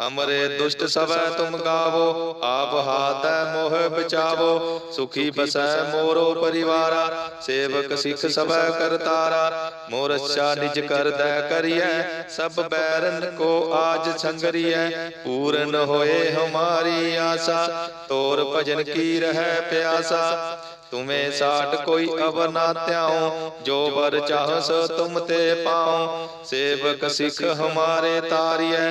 ਹਮਰੇ ਦੁਸ਼ਟ ਸਵੈ ਤੁਮ ਗਾਵੋ ਆਪ ਹਾਥੈ ਮੋਹ ਬਚਾਵੋ ਸੁਖੀ ਬਸੈ ਮੋਰੋ ਪਰਿਵਾਰਾ ਸੇਵਕ ਸਿੱਖ ਸਵੈ ਕਰਤਾਰਾ ਮੋਰ ਅੱਛਾ ਨਿਜ ਕਰਦੈ ਕਰੀਐ ਸਭ ਬੈਰਨ ਕੋ ਆਜ ਸੰਗਰੀਐ ਪੂਰਨ ਹੋਏ ਹਮਾਰੀ ਆਸਾ ਤੋਰ ਭਜਨ ਕੀ ਰਹਿ ਪਿਆਸਾ ਤੁਮੇ ਸਾਟ ਕੋਈ ਅਵਰ ਨਾ ਧਿਆਉ ਜੋ ਵਰ ਚਾਹਸ ਤੁਮ ਤੇ ਪਾਉ ਸੇਵਕ ਸਿੱਖ ਹਮਾਰੇ ਤਾਰੀਐ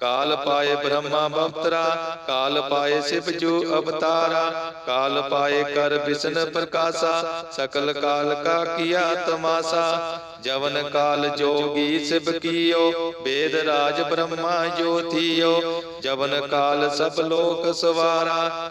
ਕਾਲ ਪਾਏ ਬ੍ਰਹਮਾ ਬਵਤਰਾ ਕਾਲ ਪਾਏ ਸਿਵ ਜੂ ਅਵਤਾਰਾ, ਕਾਲ ਪਾਏ ਕਰ ਵਿਸ਼ਨ ਪ੍ਰਕਾਸ਼ਾ, ਸਕਲ ਕਾਲ ਕਾ ਕੀਆ ਤਮਾਸਾ। ਜਵਨ ਕਾਲ ਜੋਗੀ ਸਿਵ ਕੀਓ, ਵੇਦ ਰਾਜ ਬ੍ਰਹਮਾ ਜੋਤੀਓ। ਜਵਨ ਕਾਲ ਸਭ ਲੋਕ ਸਵਾਰਾ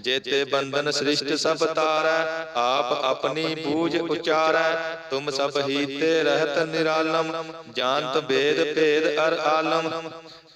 ਜੇਤੇ ਬੰਧਨ ਸ੍ਰਿਸ਼ਟ ਸਭ ਤਾਰੈ ਆਪ ਆਪਣੀ ਬੂਝ ਉਚਾਰੈ ਤੁਮ ਸਭ ਹੀ ਤੇ ਰਹਿਤ ਨਿਰਾਲਮ ਜਾਣਤ ਵੇਦ ਭੇਦ ਅਰ ਆਲਮ।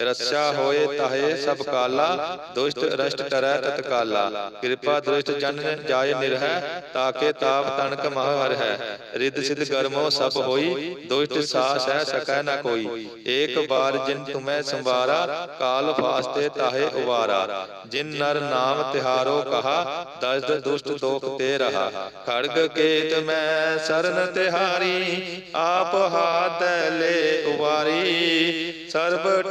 ਰਸਾ ਹੋਏ ਤਾਹੇ ਸਭ ਕਾਲਾ, ਦੁਸ਼ਟ ਰਸ਼ਟ ਕਰੈ ਤਤਕਾਲਾ ਕਿਰਪਾ ਦ੍ਰਿਸ਼ਟ ਜਨ ਜਾਏ ਨਿਰਹਿ, ਤਾਕੇ ਤਾਪ ਤਨਕ ਮਹ ਹੈ ਰਿੱਧ ਸਿਧ ਗਰਮੋ ਸਭ ਹੋਈ, ਦੁਸ਼ਟ ਸਾਸ ਹੈ ਸਕੈ ਨ ਕੋਈ। ਏਕ ਬਾਰ ਜਿਨ ਤੁਮੈ ਸੰਵਾਰਾ, ਕਾਲ ਫਾਸਤੇ ਤਾਹੇ ਉਵਾਰਾ। ਜਿਨ ਨਰ ਨਾਮ ਤਿਹਾਰੋ ਕਹਾ, ਦਸਦ ਦੁਸ਼ਟ ਦੋਖ ਤੇ ਰਹਾ। ਖੜਗ ਕੇਤ ਮੈਂ ਸਰਨ ਤਿਹਾਰੀ, ਆਪ ਹਾਥ ਲੈ ਉਵਾਰੀ। ਸਰਬ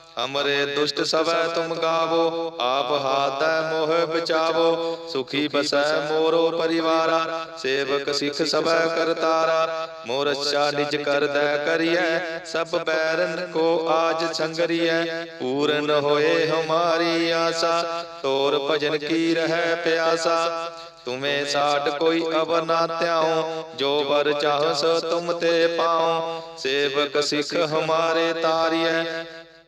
ਹਮਰੇ ਦੁਸ਼ਟ ਸਭੈ ਤੁਮ ਗਾਵੋ ਆਪ ਹਾਥੈ ਮੋਹ ਬਚਾਵੋ ਸੁਖੀ ਬਸੈ ਮੋਰੋ ਪਰਿਵਾਰਾ ਸੇਵਕ ਸਿੱਖ ਸਭੈ ਕਰਤਾਰਾ ਮੋਰ ਅੱਛਾ ਨਿਜ ਕਰਦੈ ਕਰੀਐ ਸਭ ਬੈਰਨ ਕੋ ਆਜ ਸੰਗਰੀਐ ਪੂਰਨ ਹੋਏ ਹਮਾਰੀ ਆਸਾ ਤੋਰ ਭਜਨ ਕੀ ਰਹਿ ਪਿਆਸਾ ਤੁਮੇ ਸਾਡ ਕੋਈ ਅਵ ਨਾ ਧਿਆਉ ਜੋ ਵਰ ਚਾਹਸ ਤੁਮ ਤੇ ਪਾਉ ਸੇਵਕ ਸਿੱਖ ਹਮਾਰੇ ਤਾਰੀਐ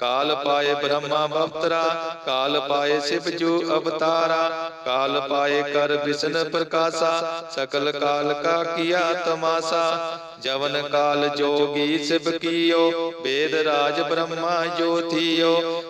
ਕਾਲ ਪਾਏ ਬ੍ਰਹਮਾ ਬਵਤਰਾ ਕਾਲ ਪਾਏ ਸਿਵ ਜੋ ਅਵਤਾਰਾ, ਕਾਲ ਪਾਏ ਕਰ ਵਿਸ਼ਨ ਪ੍ਰਕਾਸ਼ਾ, ਸਕਲ ਕਾਲ ਕਾ ਕੀਆ ਤਮਾਸਾ। ਜਵਨ ਕਾਲ ਜੋਗੀ ਸਿਵ ਕੀਓ ਵੇਦ ਰਾਜ ਬ੍ਰਹਮਾ ਜੋਤੀਓ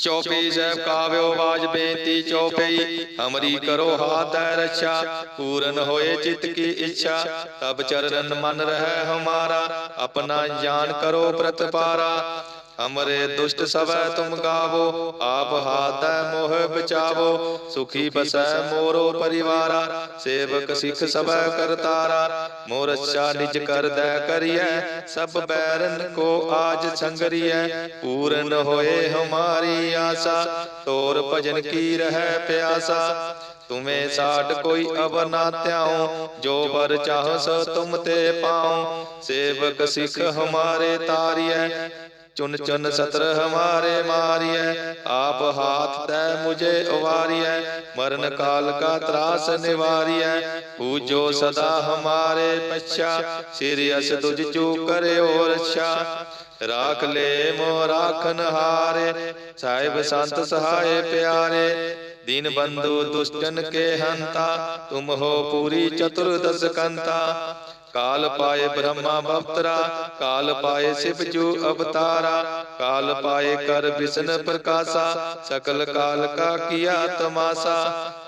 ਚੌਪਈ ਸਾਹਿਬ ਕਾਵਿਓ ਬਾਜ ਬੇਨਤੀ ਚੌਪਈ। ਹਮਰੀ ਕਰੋ ਹਾਥ ਹੈ ਰੱਛਾ, ਪੂਰਨ ਹੋਏ ਚਿਤ ਕੀ ਇੱਛਾ। ਤਬ ਚਰਨ ਮਨ ਰਹਿ ਹਮਾਰਾ, ਆਪਣਾ ਜਾਨ ਕਰੋ ਪ੍ਰਤਪਾਰਾ। हमरे दुष्ट सबै तुम गावो, आप हाथ मोह बचावो, सुखी बसै मोरो परिवारा, सेवक सिख सबै करतारा मोर अच्छा निज कर दै करियै सब बैरन को आज संगरियै पूरन होए हमारी आशा, तोर भजन की रह प्यासा, तुम्हें साठ कोई अब ना त्याओ जो बर चाहो तुम ते पाओ, सेवक सिख हमारे तारिय चुन चुन सत्र हमारे मारिय आप हाथ तै मुझे उवारिय मरण काल का त्रास निवारिय पूजो सदा हमारे पश्चा। सिर अस तुझ चू करे और रक्षा राख ले मो राखन हारे। साहिब संत सहाय प्यारे। दीन बंधु दुष्टन के हंता। तुम हो पूरी चतुर्दश कंता। ਕਾਲ ਪਾਏ ਬ੍ਰਹਮਾ ਬਵਤਰਾ ਕਾਲ ਪਾਏ ਸਿਵ ਜੋ ਅਵਤਾਰਾ, ਕਾਲ ਪਾਏ ਕਰ ਬਿਸ਼ਨ ਪ੍ਰਕਾਸ਼ਾ, ਸਕਲ ਕਾਲ ਕਾ ਕੀਆ ਤਮਾਸਾ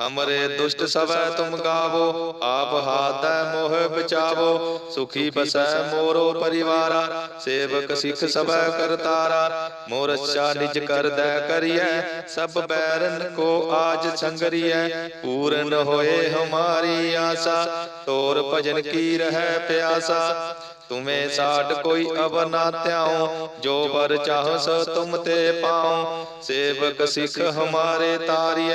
अमरे दुष्ट सब तुम गावो, आप हाथ मोह बचावो। सुखी बस मोरो परिवारा, सेवक सिख सब करतारा मोर अच्छा निज कर करिए, सब बैरन को आज संगरिए। पूर्ण होए हमारी आशा, तोर भजन की रह प्यासा। तुम्हें साठ कोई अब ना त्याओ जो बर चाह तुम ते पाओ सेवक सिख हमारे तारिय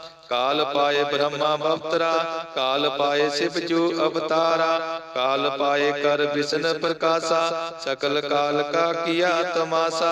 ਕਾਲ ਪਾਏ ਬ੍ਰਹਮਾ ਬਵਤਰਾ ਕਾਲ ਪਾਏ ਸਿਵ ਜੂ ਅਵਤਾਰਾ, ਕਾਲ ਪਾਏ ਕਰ ਵਿਸ਼ਨ ਪ੍ਰਕਾਸ਼ਾ, ਸਕਲ ਕਾਲ ਕਾ ਕੀਆ ਤਮਾਸਾ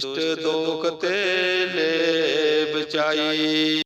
ਦੁਸ਼ਟ ਦੋਖ ਤੇ ਲੈ ਬਚਾਈ।